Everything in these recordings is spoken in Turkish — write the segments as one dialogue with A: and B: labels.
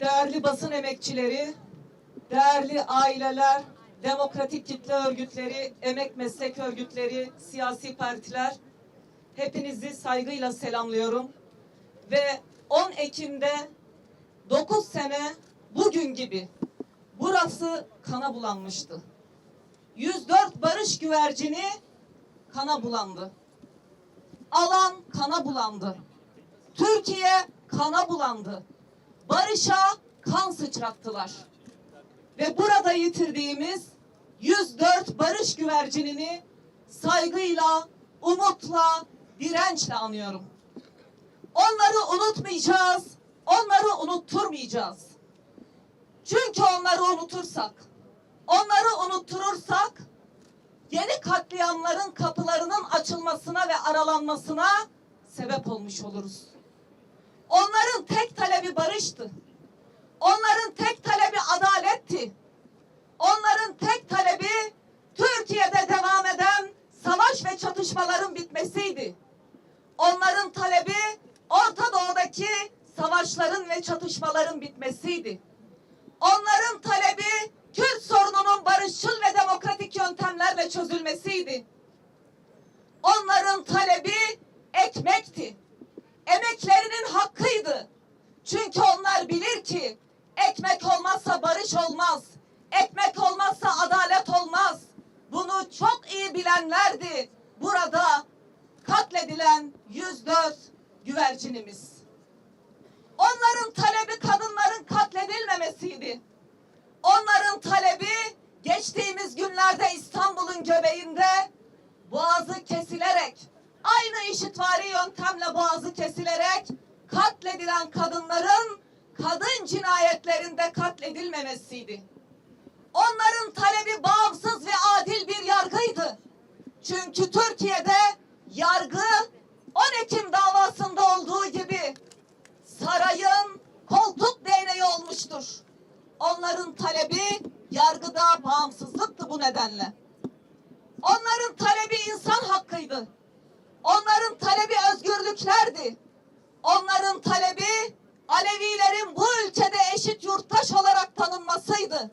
A: değerli basın emekçileri, değerli aileler, demokratik kitle örgütleri, emek meslek örgütleri, siyasi partiler, hepinizi saygıyla selamlıyorum. Ve 10 Ekim'de 9 sene bugün gibi burası kana bulanmıştı. 104 barış güvercini kana bulandı. Alan kana bulandı. Türkiye kana bulandı. Barış'a kan sıçrattılar. Ve burada yitirdiğimiz 104 barış güvercinini saygıyla, umutla, dirençle anıyorum. Onları unutmayacağız, onları unutturmayacağız. Çünkü onları unutursak, onları unutturursak yeni katliamların kapılarının açılmasına ve aralanmasına sebep olmuş oluruz. Onların tek talebi barıştı. Onların tek talebi adaletti. Onların tek talebi Türkiye'de devam eden savaş ve çatışmaların bitmesiydi. Onların talebi Orta Doğu'daki savaşların ve çatışmaların bitmesiydi. Onların talebi Kürt sorununun barışçıl ve demokratik yöntemlerle çözülmesiydi. Onların talebi ekmekti. Emeklerinin hakkıydı. Onlar bilir ki ekmek olmazsa barış olmaz. Ekmek olmazsa adalet olmaz. Bunu çok iyi bilenlerdi. Burada katledilen 104 güvercinimiz. Onların talebi kadınların katledilmemesiydi. Onların talebi geçtiğimiz günlerde İstanbul'un göbeğinde boğazı kesilerek aynı işitvari yöntemle boğazı kesilerek katledilen kadınların kadın cinayetlerinde katledilmemesiydi. Onların talebi bağımsız ve adil bir yargıydı. Çünkü Türkiye'de yargı 10 Ekim davasında olduğu gibi sarayın koltuk değneği olmuştur. Onların talebi yargıda bağımsızlıktı bu nedenle. Onların talebi insan hakkıydı. Onların talebi özgürlüklerdi. Onların talebi Alevilerin bu ülkede eşit yurttaş olarak tanınmasıydı.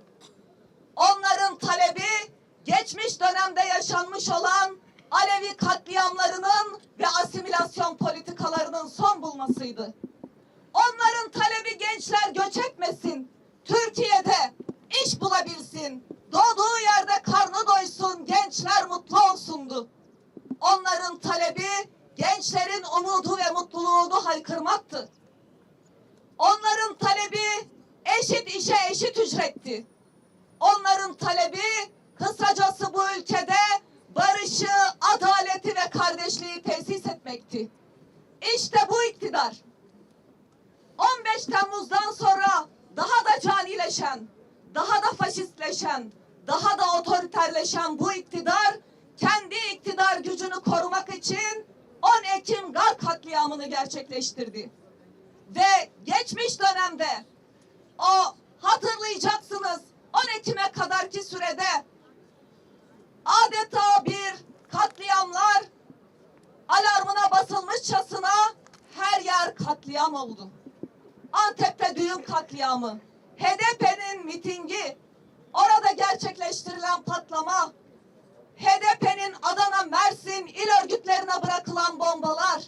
A: Onların talebi geçmiş dönemde yaşanmış olan Alevi katliamlarının ve asimilasyon politikalarının son bulmasıydı. Onların talebi gençler göç etmesin. Türkiye'de iş bulabilsin. Doğduğu yerde karnı doysun, gençler mutlu olsundu. Onların talebi gençlerin umudu ve mutluluğunu haykırmaktı. Onların talebi eşit işe eşit ücretti. Onların talebi kısacası bu ülkede barışı, adaleti ve kardeşliği tesis etmekti. İşte bu iktidar 15 Temmuz'dan sonra daha da canileşen, daha da faşistleşen, daha da otoriterleşen bu iktidar kendi iktidar gücünü korumak için 10 Ekim Gar katliamını gerçekleştirdi. Ve geçmiş dönemde o hatırlayacaksınız 10 Ekim'e kadarki sürede adeta bir katliamlar alarmına basılmışçasına her yer katliam oldu. Antep'te düğün katliamı, HDP'nin mitingi, orada gerçekleştirilen patlama, HDP'nin Adana, Mersin il örgütlerine bırakılan bombalar,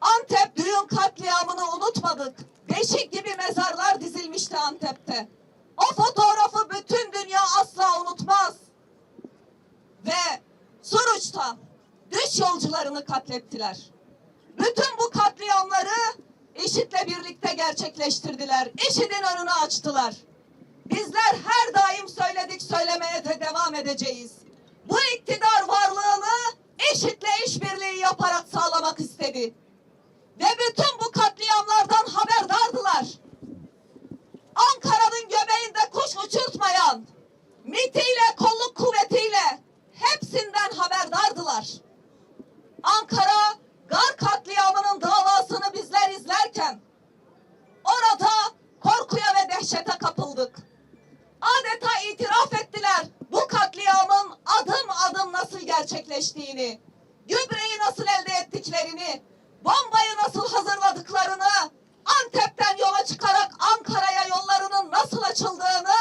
A: Antep düğün katliamını unutmadık. Beşik gibi mezarlar dizilmişti Antep'te. Fotoğrafı bütün dünya asla unutmaz. Ve Suruç'ta düş yolcularını katlettiler. Bütün bu katliamları IŞİD'le birlikte gerçekleştirdiler. IŞİD'in önünü açtılar. Bizler her daim söyledik söylemeye de devam edeceğiz. Bu iktidar haberdardılar. Ankara gar katliamının davasını bizler izlerken orada korkuya ve dehşete kapıldık. Adeta itiraf ettiler bu katliamın adım adım nasıl gerçekleştiğini, gübreyi nasıl elde ettiklerini, bombayı nasıl hazırladıklarını, Antep'ten yola çıkarak Ankara'ya yollarının nasıl açıldığını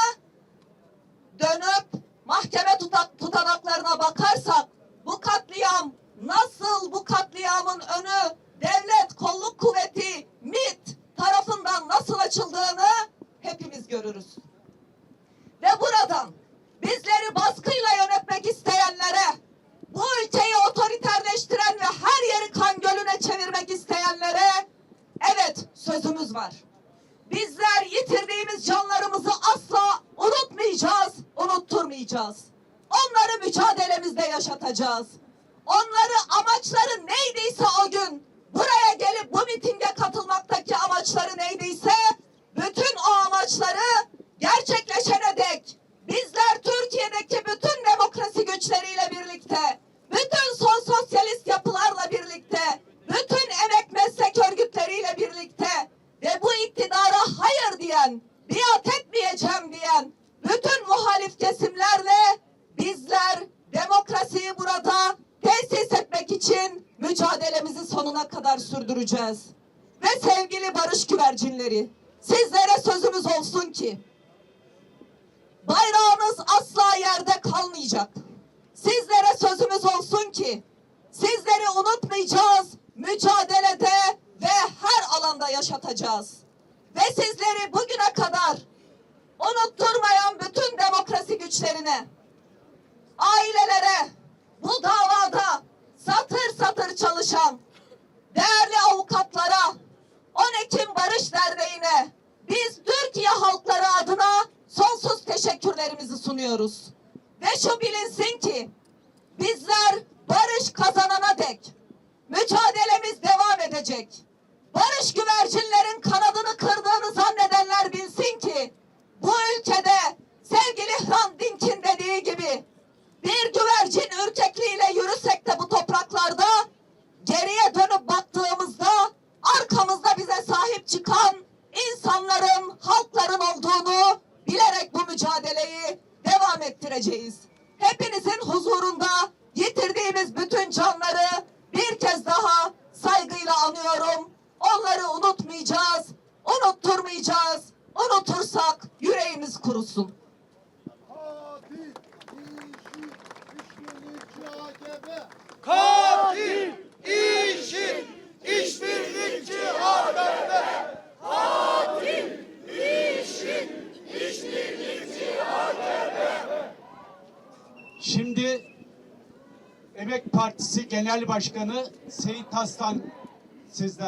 A: dönüp mahkeme tutanaklarına bakarsak bu katliam nasıl bu katliamın önü devlet kolluk kuvveti MIT tarafından nasıl açıldığını hepimiz görürüz. Ve buradan bizleri baskıyla yönetmek isteyenlere bu ülkeyi yaşatacağız. Onları mücadelemizi sonuna kadar sürdüreceğiz. Ve sevgili barış güvercinleri, sizlere sözümüz olsun ki bayrağınız asla yerde kalmayacak. Sizlere sözümüz olsun ki sizleri unutmayacağız, mücadelede ve her alanda yaşatacağız. Ve sizleri bugüne kadar unutturmayan bütün demokrasi güçlerine, ailelere, bu davada satır satır çalışan değerli avukatlara, 10 Ekim Barış Derneği'ne biz Türkiye halkları adına sonsuz teşekkürlerimizi sunuyoruz. Ve şu bilinsin ki bizler barış kazanana dek mücadelemiz devam edecek. Barış güvercinlerin kanadını kırdığını zannedenler bilsin ki bu ülkede sevgili Hrant Dink'in dediği gibi bir güvercin ürkekliğiyle anıyorum. Onları unutmayacağız, unutturmayacağız. Unutursak yüreğimiz kurusun.
B: Katil, işi, işbirlikçi.
C: Katil, işin, işbirlikçi AKP. Katil, işin, işbirlikçi AKP.
D: Şimdi Emek Partisi Genel Başkanı Seyit Taslan sizler